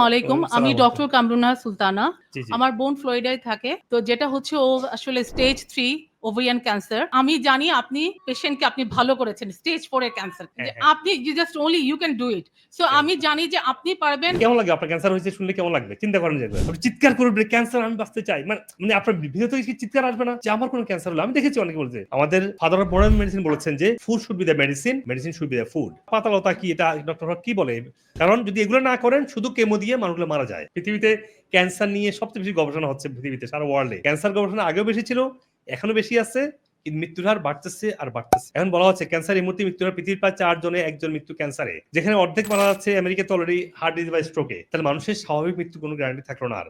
আসসালামু আলাইকুম আমি। ডক্টর কামরুনা সুলতানা আমার বোন ফ্লোরিডায় থাকে তো যেটা হচ্ছে ও আসলে স্টেজ থ্রি ওভারিয়ান ক্যান্সার আমি জানি আপনি পেশেন্টকে আপনি ভালো করেছেন স্টেজ ফোর এর ক্যান্সার হ্যাঁ। আপনি just only you can do it so. আমি জানি যে আপনি পারবেন কেমন লাগে? আপনার ক্যান্সার হয়েছে শুনলে কেমন লাগবে? চিন্তা করেন যে একবার। আপনি চিৎকার করবে ক্যান্সার আমি বাঁচতে চাই। মানে মানে আপনার ভিতরে কি চিৎকার আসবে না। যে আমার কোনো ক্যান্সার হলো আমি দেখেছি অনেকে বলছে। আমাদের ফাদার অফ মডার্ন মেডিসিন বলেছেন যে food should be the medicine medicine should be the food পাতালতা কি এটা ডক্টর কি বলে? কারণ যদি এগুলো না করেন শুধু কেমো দিয়ে মানুষগুলো মারা যায়। পৃথিবীতে ক্যান্সার নিয়ে সবচেয়ে বেশি গবেষণা হচ্ছে পৃথিবীতে, সারা ওয়ার্ল্ডে ক্যান্সার গবেষণা আগেও বেশি ছিল এখনও বেশি আছে, কিন্তু মৃত্যুর হার বাড়তেছে আর বাড়তেছে। এখন বলা হচ্ছে ক্যান্সার এই মুহূর্তে মৃত্যুর হার পৃথিবীর প্রায় চার জনে একজন মৃত্যু ক্যান্সারে যেখানে অর্ধেক মারা যাচ্ছে আমেরিকাতে অলরেডি হার্ট ডিজিজ বা স্ট্রোকে তাহলে মানুষের স্বাভাবিক মৃত্যু কোনো গ্যারান্টি থাকল না আর।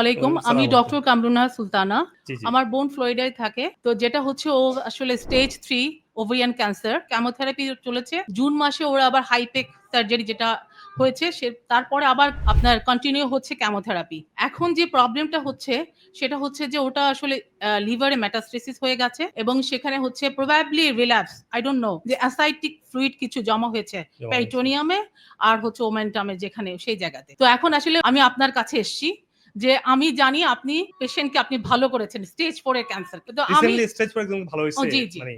আলাইকুম। আমি ডক্টর কামরুনা সুলতানা। আমার বোন ফ্লোরিডায় থাকে। তো যেটা হচ্ছে ও আসলে stage three ovarian cancer chemotherapy চলেছে। জুন মাসে ওরা আবার হাইপেক সার্জারি যেটা হয়েছে সে তারপরে আবার আপনার কন্টিনিউ হচ্ছে কেমোথেরাপি এখন যে প্রবলেমটা হচ্ছে সেটা হচ্ছে যে ওটা আসলে লিভারে মেটাস্টেসিস হয়ে গেছে এবং সেখানে হচ্ছে probably relapse I don't know যে অ্যাসাইটিক ফ্লুইড কিছু জমা হয়েছে জমা আর হচ্ছে ওমেন্টামে যেখানে সেই জায়গাতে। তো এখন আসলে আমি আপনার কাছে এসেছি। যে আমি জানি আপনি পেশেন্টকে আপনি ভালো করেছেন স্টেজ ফোর এর ক্যান্সার কিন্তু আমি স্টেজ 4 একদম ভালো হয়েছে জি, জি। মানে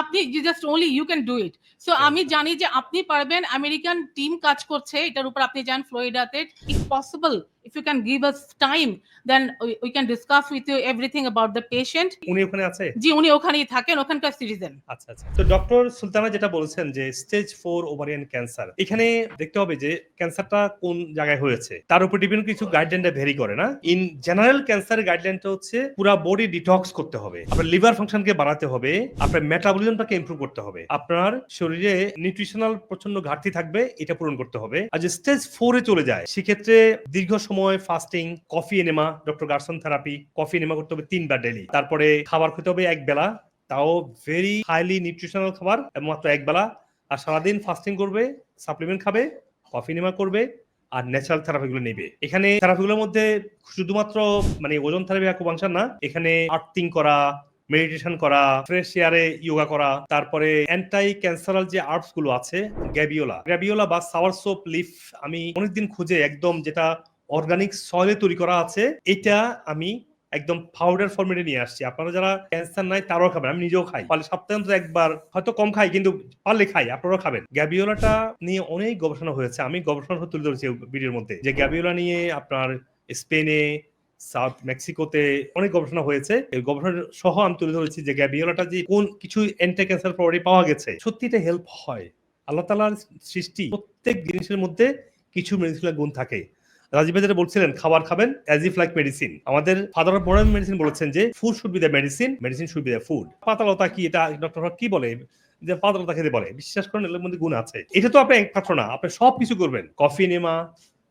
আপনি হ্যাঁ, হ্যাঁ। Just only you can do it so আমি জানি যে আপনি পারবেন আমেরিকান টিম কাজ করছে এটার উপর আপনি যান ফ্লোরিডাতে it possible if you can give us time then we can discuss with you everything about the patient উনি ওখানে আছে? জি উনি ওখানেই থাকেন ওখানকার সিটিজেন আচ্ছা আচ্ছা। তো ডক্টর সুলতানা যেটা বলেছেন যে স্টেজ ফোর ওভারিয়ান ক্যান্সার এখানে দেখতে হবে যে ক্যান্সারটা কোন জায়গায় হয়েছে? তার উপর ডিপেন্ড কিছু গাইডলাইনটা ভেরি করে না। ইন জেনারেল ক্যান্সারের গাইডলাইনটা হচ্ছে পুরো বডি ডিটক্স করতে হবে। আপনার লিভার ফাংশনকে বাড়াতে হবে আপনার মেটাবলিজমটাকে ইমপ্রুভ করতে হবে। আপনার শরীরে নিউট্রিশনাল প্রচণ্ড ঘাটতি থাকবে এটা পূরণ করতে হবে। আর যে স্টেজ 4 এ চলে যায় সেক্ষেত্রে দীর্ঘ সময় fasting coffee enema doctor Gerson therapy coffee enema করতে হবে তিনবার ডেলি তারপরে খাবার খেতে হবে এক বেলা, তাও ভেরি হাইলি নিউট্রিশনাল খাবার, মাত্র এক বেলা। আর সারাদিন ফাস্টিং করবে সাপ্লিমেন্ট খাবে কফি নেমা করবে, আর ন্যাচারাল থেরাপিগুলো নেবে। এখানে থেরাপিগুলোর মধ্যে শুধুমাত্র মানে ওজন থেরাপি আকুপাংশার না, এখানে আর্থিং করা মেডিটেশন করা ফ্রেশ এয়ারে ইয়োগা করা, তারপরে অ্যান্টাই ক্যান্সারাল যে আর্টসগুলো আছে গ্যাবিওলা গ্যাবিওলা বা সাওয়ার সোপ লিফ আমি অনেকদিন খুঁজে একদম যেটা অর্গানিক সয়েলে তৈরি করা আছে, এটা আমি একদম পাউডার ফর্মেটে নিয়ে আসছি। আপনারা যারা ক্যান্সার নাই, তারাও খাবেন। আমি নিজেও খাই। পারলে সপ্তাহে একবার, হয়তো কম খাই, কিন্তু পারলে খাই, আপনারাও খাবেন। গ্যাবিওলাটা নিয়ে অনেক গবেষণা হয়েছে। আমি গবেষণা তুলে ধরেছি ভিডিওর মধ্যে। যে গ্যাবিওলা নিয়ে আপনার স্পেনে সাউথ মেক্সিকোতে অনেক গবেষণা হয়েছে। এই গবেষণা সহ আমি তুলে ধরেছি যে গ্যাবিওলাটা যে কোন কিছু অ্যান্টি ক্যান্সার প্রপার্টি পাওয়া গেছে। সত্যি এটা হেল্প হয়। আল্লাহ তালার সৃষ্টি প্রত্যেক জিনিসের মধ্যে কিছু মেডিসিনাল গুণ থাকে। রাজীব যেটা বলছিলেন, খাবার খাবেন অ্যাজ ইফ লাইক মেডিসিন আমাদের ফাদার অফ মডার্ন মেডিসিন বলেছেন যে food should be the medicine medicine should be the food পাতালতা কি, এটা ডক্টর কি বলে? যে পাতালতা খেতে বলে। বিশ্বাস করেন এর মধ্যে গুণ আছে। এটা তো আপনি একমাত্র না, আপনি সব কিছু করবেন। কফি নেমা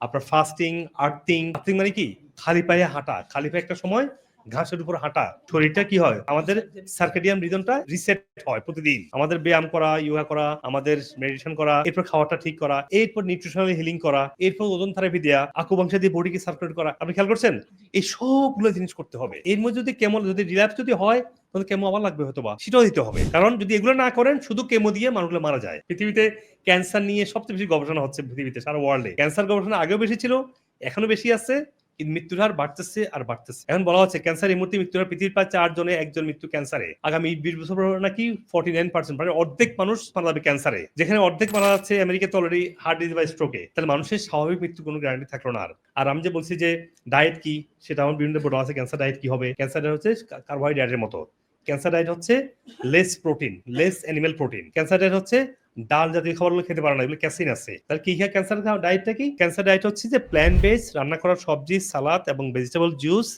আপনার ফাস্টিং আর্থিং আর্থিং মানে কি? খালি পায়ে হাঁটা। খালি পায়ে একটা সময় ঘাসের উপর হাঁটা, শরীরটা কি হয়? আমাদের সার্কেডিয়াম রিজনটা রিসেট হয় প্রতিদিন। আমাদের ব্যায়াম করা ইয়োগা করা, আমাদের মেডিটেশন করা, এরপর খাওয়াটা ঠিক করা, এরপর নিউট্রিশনাল হিলিং করা, এরপর ওজন থেরাপি দেওয়া আকুবাংশা দিয়ে বডিকে সার্কুলেট করা। আপনি খেয়াল করছেন? এই সবগুলো জিনিস করতে হবে। এর মধ্যে যদি কেমন, যদি রিল্যাপস যদি হয়, তাহলে কেমো আবার লাগবে হয়তো বা সেটাও দিতে হবে। কারণ যদি এগুলো না করেন, শুধু কেমো দিয়ে মানুষগুলো মারা যায়। পৃথিবীতে ক্যান্সার নিয়ে সবচেয়ে বেশি গবেষণা হচ্ছে পৃথিবীতে, সারা ওয়ার্ল্ডে ক্যান্সার গবেষণা আগেও বেশি ছিল, এখনও বেশি আছে। মৃত্যুর হার বাড়তেছে আর বাড়তেছে। এখন বলা হচ্ছে ক্যান্সার এই মুহূর্তে মৃত্যুর হার পৃথিবীর প্রায় চার জনে একজন মৃত্যু ক্যান্সারে আগামী বিশ বছর পর নাকি ফর্টি নাইন পার্সেন্ট মানে অর্ধেক মানুষ মারা যাবে ক্যান্সারে যেখানে অর্ধেক মারা যাচ্ছে আমেরিকাতে অলরেডি হার্ট ডিজিজ বা স্ট্রোকে তাহলে মানুষের স্বাভাবিক মৃত্যু কোনো গ্যারান্টি থাকল না আর। আমি যে বলছি যে ডায়েট কি, সেটা আমার বিভিন্ন বড় আছে ক্যান্সার ডায়েট কি হবে। ক্যান্সার ডায়েট হচ্ছে কার্বোহাইড্রেটের মতো। ক্যান্সার ডায়েট হচ্ছে less protein less animal protein cancer diet হচ্ছে ডাল জাতীয় খাবারগুলো খেতে পারে না, এগুলো ক্যাসিন আছে। তাহলে কি খেয়ে ক্যান্সার ডায়েটটা কি? ক্যান্সার ডায়েট হচ্ছে যে প্ল্যান বেস রান্না করা সবজি, সালাদ এবং ভেজিটেবল জুস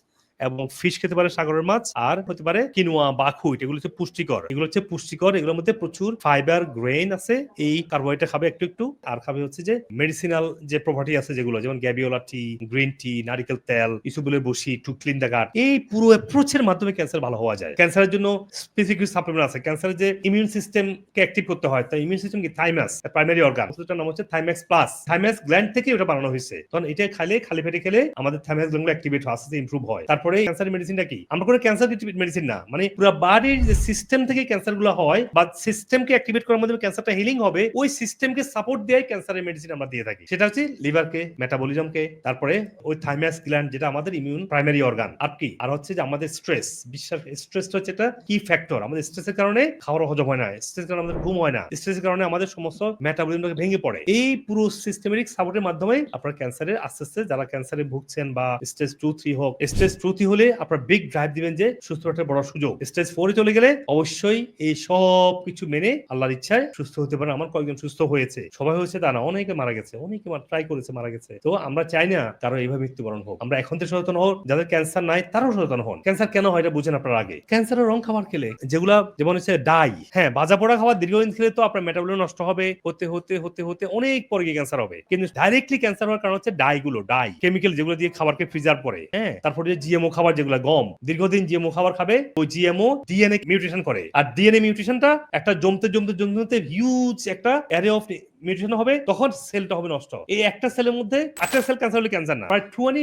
এবং ফিশ খেতে পারে সাগরের মাছ, আর হতে পারে কিনোয়া বাখুইট এগুলো হচ্ছে পুষ্টিকর। এগুলো হচ্ছে পুষ্টিকর, এগুলোর মধ্যে প্রচুর ফাইবার গ্রেইন আছে। এই কার্বোহাইড্রেট খাবে একটু একটু, আর খাবে হচ্ছে যে মেডিসিনাল যে প্রপার্টি আছে যেগুলো, যেমন গ্যাবিওলা টি গ্রিন টি নারিকেল তেল ইসুবুলের বসি টু ক্লিন দ্য গাট এই পুরো অ্যাপ্রোচের মাধ্যমে ক্যান্সার ভালো হওয়া যায়। ক্যান্সারের জন্য স্পেসিফিক সাপ্লিমেন্ট আছে। ক্যান্সারের যে ইমিউন সিস্টেমকে অ্যাক্টিভ করতে হয় তাই ইমিউন সিস্টেম কি? থাইমাস প্রাইমারি অর্গান ওষুধটার নাম হচ্ছে থাইম্যাক্স প্লাস থাইম্যাক্স গ্ল্যান্ড থেকে ওটা বানানো হয়েছে। তখন এটা খাইলে, খালি পেটে খেলে আমাদের থাইম্যাক্স গ্ল্যান্ড অ্যাক্টিভেট হয়, আস্তে ইমপ্রুভ হয়। তারপরে ক্যান্সার মেডিসিনটা কি? আমরা কোনো ক্যান্সার মেডিসিন না। মানে পুরো বাড়ির যে সিস্টেম থেকে ক্যান্সারগুলো হয় বা সিস্টেমকে অ্যাক্টিভেট করার মাধ্যমে ক্যান্সারটা হিলিং হবে, ওই সিস্টেমকে সাপোর্ট দেয় ক্যান্সারের মেডিসিন আমরা দিয়ে থাকি। সেটা হচ্ছে লিভারকে মেটাবলিজমকে তারপরে ওই থাইমাস গ্ল্যান্ড যেটা আমাদের ইমিউন প্রাইমারি অর্গান আর কি? আর হচ্ছে যে আমাদের স্ট্রেস বিশ্বাস স্ট্রেসটা হচ্ছে এটা কি ফ্যাক্টর আমাদের স্ট্রেসের কারণে খাওয়ার হজম হয় না স্ট্রেসের কারণে আমাদের ঘুম হয় না স্ট্রেসের কারণে আমাদের সমস্ত মেটাবলিজমটাকে ভেঙে পড়ে। এই পুরো সিস্টেমেটিক সাপোর্টের মাধ্যমে আপনার ক্যান্সারের আস্তে আস্তে, যারা ক্যান্সারে ভুগছেন বা স্টেজ টু থ্রি হোক স্টেজ টু থ্রি হলে আপনার বিগ ড্রাইভ দিবেন যে সুস্থ একটা বড় সুযোগ। স্টেজ ফোরে চলে গেলে অবশ্যই এই সব কিছু মেনে আল্লাহর ইচ্ছায় সুস্থ হতে পারে আমার কয়েকজন সুস্থ হয়েছে। সবাই হয়েছে তা না, অনেকে মারা গেছে, অনেকে ট্রাই করেছে, মারা গেছে। তো আমরা চাই না কারও এইভাবে মৃত্যুবরণ হোক। আমরা এখন থেকে সচেতন হোক যাদের ক্যান্সার নাই, তারাও সচেতন হন। ক্যান্সার কেন হয় এটা বুঝেন আপনার আগে। ক্যান্সারের রং খাবার খেলে যেগুলা যেমন হচ্ছে ডাই হ্যাঁ বাজা পোড়া খাবার দীর্ঘদিন খেলে তো আপনার মেটাবলিজম নষ্ট হবে, হতে হতে হতে হতে অনেক পরে গিয়ে ক্যান্সার হবে। কিন্তু ডাইরেক্টলি ক্যান্সার হওয়ার কারণ হচ্ছে ডাই গুলো ডাই কেমিক্যাল যেগুলো দিয়ে খাবারকে ফ্রিজার পরে হ্যাঁ তারপরে যে জিএমও খাবার যেগুলো গম, দীর্ঘদিন জিএমও খাবার খাবে ওই জিএমও ডিএনএ মিউটেশন করে। আর ডিএনএ মিউটেশনটা একটা জমতে জমতে জমতে হিউজ একটা অ্যারে অফ মিউটেশন হবে, তখন সেলটা হবে নষ্ট। এই একটা সেলের মধ্যে একটা সেল ক্যান্সার হলে ক্যান্সার না। প্রায় টুয়ানি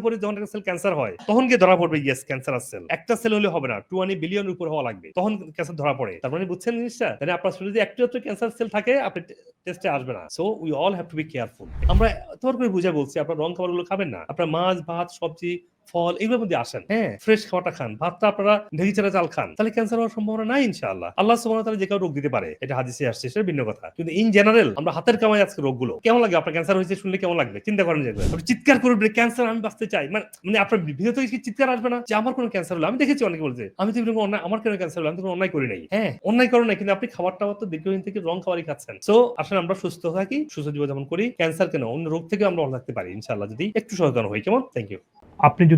উপরে যখন একটা সেল ক্যান্সার হয়, তখন গিয়ে ধরা পড়বে ইয়েস ক্যান্সার সেল একটা সেল হলে হবে না টুয়ানি উপর হওয়া লাগবে। তখন ক্যান্সার ধরা পড়ে। তার মানে বুঝছেন জিনিসটা? তাহলে আপনার শরীরে ক্যান্সার সেল থাকে, আপনি টেস্টে আসবে না। So we all have to be careful আমরা তোমার করে বুঝে বলছি, আপনার রং খাবারগুলো খাবেন না। আপনার মাছ, ভাত, সবজি ফল এগুলোর মধ্যে আসেন। হ্যাঁ। ফ্রেশ খাওয়াটা খান। ভাতটা আপনারা ঢেকি ছাড়া চাল খান। তাহলে ক্যান্সার হওয়ার সম্ভাবনা নাই ইনশাআল্লাহ। আল্লাহ সুবহানাহু ওয়া তাআলা যে কেউ রোগ দিতে পারে। এটা হাদিসে আসছে সেটা ভিন্ন কথা। কিন্তু ইন জেনারেল আমরা হাতের কামাই আজকে রোগগুলো। কেমন লাগে? আপনার ক্যান্সার হয়েছে শুনলে কেমন লাগবে? চিন্তা করেন যে আপনি চিৎকার করবেন ক্যান্সার আমি বাঁচতে চাই। মানে মানে আপনার ভিতর থেকে চিৎকার আসবে না। যে আমার কোনো ক্যান্সার হলো আমি দেখেছি অনেকে বলছে আমি তো এরকম অন্যায় আমার কেন ক্যান্সার হলো? আমি তো কোনো অন্যায় করি নাই। হ্যাঁ। অন্যায় করো নাই কিন্তু আপনি খাবার টাবার তো দীর্ঘদিন থেকে রং খাবারই খাচ্ছেন। সো আসলে আমরা সুস্থ থাকি সুস্থ জীবনযাপন করি। ক্যান্সার কেন? অন্য রোগ থেকে আমরা ভালো থাকতে পারি ইনশাআল্লাহ যদি একটু সচেতন হই। কেমন? থ্যাংক ইউ আপনি যদি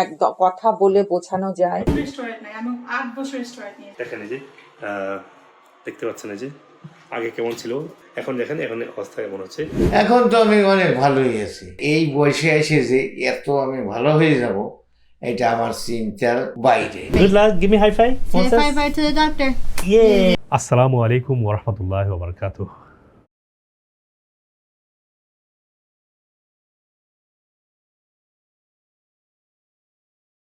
এক কথা বলে বোঝানো যায়। দেখেন এই যে দেখতে পাচ্ছেন এই যে আগে কেমন ছিল? এখন দেখেন এখন অবস্থা কেমন হচ্ছে। এখন তো আমি অনেক ভালোই আছি। এই বয়সে এসে যে এত আমি ভালো হয়ে যাব এটা আমার চিন্তার বাইরে। Good luck give me high five bye to the doctor. আসসালামু আলাইকুম ওরহমতুল্লাহ ওবরকাতুহ